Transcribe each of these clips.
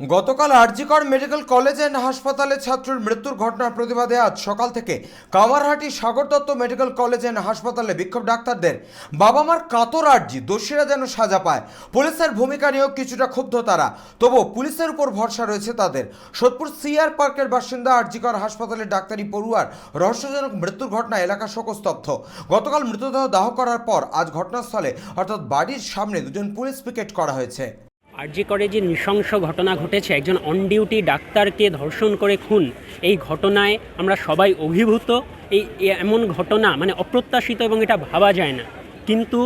গতকাল RG Kar medical college and হাসপাতালে ছাত্রের মৃত্যুর ঘটনার প্রতিবাদে আজ সকাল থেকে Kamarhati Sagar Dutta medical college and হাসপাতালে বিক্ষোভ ডাক্তারদের। বাবা মার কাতর আর্জি, দোষীরা যেন সাজা পায়। পুলিশের ভূমিকা নিয়েও কিছুটা ক্ষুব্ধ তারা। তবুও পুলিশের উপর ভরসা রয়েছে তাদের। সোদপুর সিআর পার্কের বাসিন্দা আরজিকর হাসপাতালের ডাক্তারি পড়ুয়ার রহস্যজনক মৃত্যুর ঘটনা এলাকা শোকস্তব্ধ। গতকাল মৃতদেহ দাহ করার পর আজ ঘটনাস্থলে, অর্থাৎ বাড়ির সামনে দুজন পুলিশ পিকেট করা হয়েছে। আরজি করে যে নৃশংস ঘটনা ঘটেছে, একজন অন ডিউটি ডাক্তারকে ধর্ষণ করে খুন, এই ঘটনায় আমরা সবাই অভিভূত। এই এমন ঘটনা মানে অপ্রত্যাশিত এবং এটা ভাবা যায় না। কিন্তু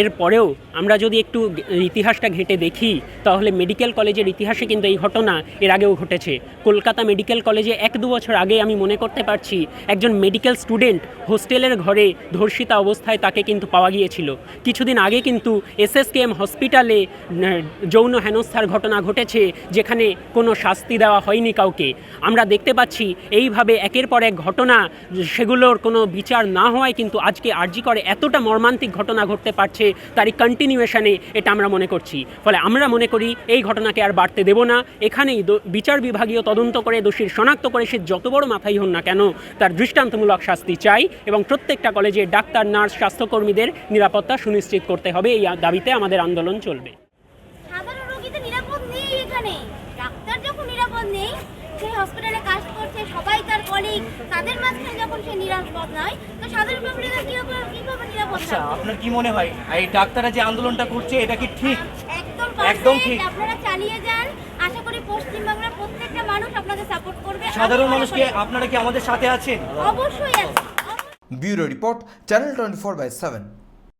এরপরেও আমরা যদি একটু ইতিহাসটা ঘেটে দেখি, তাহলে মেডিকেল কলেজের ইতিহাসে কিন্তু এই ঘটনা এর আগেও ঘটেছে। কলকাতা মেডিকেল কলেজে এক দু বছর আগে আমি মনে করতে পারছি, একজন মেডিকেল স্টুডেন্ট হোস্টেলের ঘরে ধর্ষিতা অবস্থায় তাকে কিন্তু পাওয়া গিয়েছিল। কিছুদিন আগে কিন্তু এসএসকেএম হসপিটালে যৌন হেনস্থার ঘটনা ঘটেছে, যেখানে কোনো শাস্তি দেওয়া হয়নি কাউকে। আমরা দেখতে পাচ্ছি এইভাবে একের পর এক ঘটনা, সেগুলোর কোনো বিচার না হওয়ায় কিন্তু আজকে আরজি করে এতটা মর্মান্তিক ঘটনা ঘটতে পারছে তারই কন্টিনিউয়েশনে এটা আমরা মনে করছি। ফলে আমরা মনে করি এই ঘটনাকে আর বাড়তে দেব না। এখানেই বিচার বিভাগীয় তদন্ত করে দোষীর শনাক্ত করে সে যত বড় মাথাই হন না কেন, তার দৃষ্টান্তমূলক শাস্তি চাই এবং প্রত্যেকটা কলেজে ডাক্তার, নার্স, স্বাস্থ্যকর্মীদের নিরাপত্তা সুনিশ্চিত করতে হবে। এই দাবিতে আমাদের আন্দোলন চলবে। সবাই, তার কলিগ তাদের মাঝখানে যখন সে নিরাপদ নয়, তো সাধারণ পাবলিকের আচ্ছা আপনার কি মনে হয়? এই ডাক্তাররা যে আন্দোলনটা করছে এটা কি ঠিক? একদম ঠিক। আপনারা চালিয়ে যান। আশা করি পশ্চিমবাংলার প্রত্যেকটা মানুষ আপনাদের সাপোর্ট করবে। সাধারণ মানুষকে আপনারা কি আমাদের সাথে আছেন? অবশ্যই আছে। Bureau report channel twenty four by seven.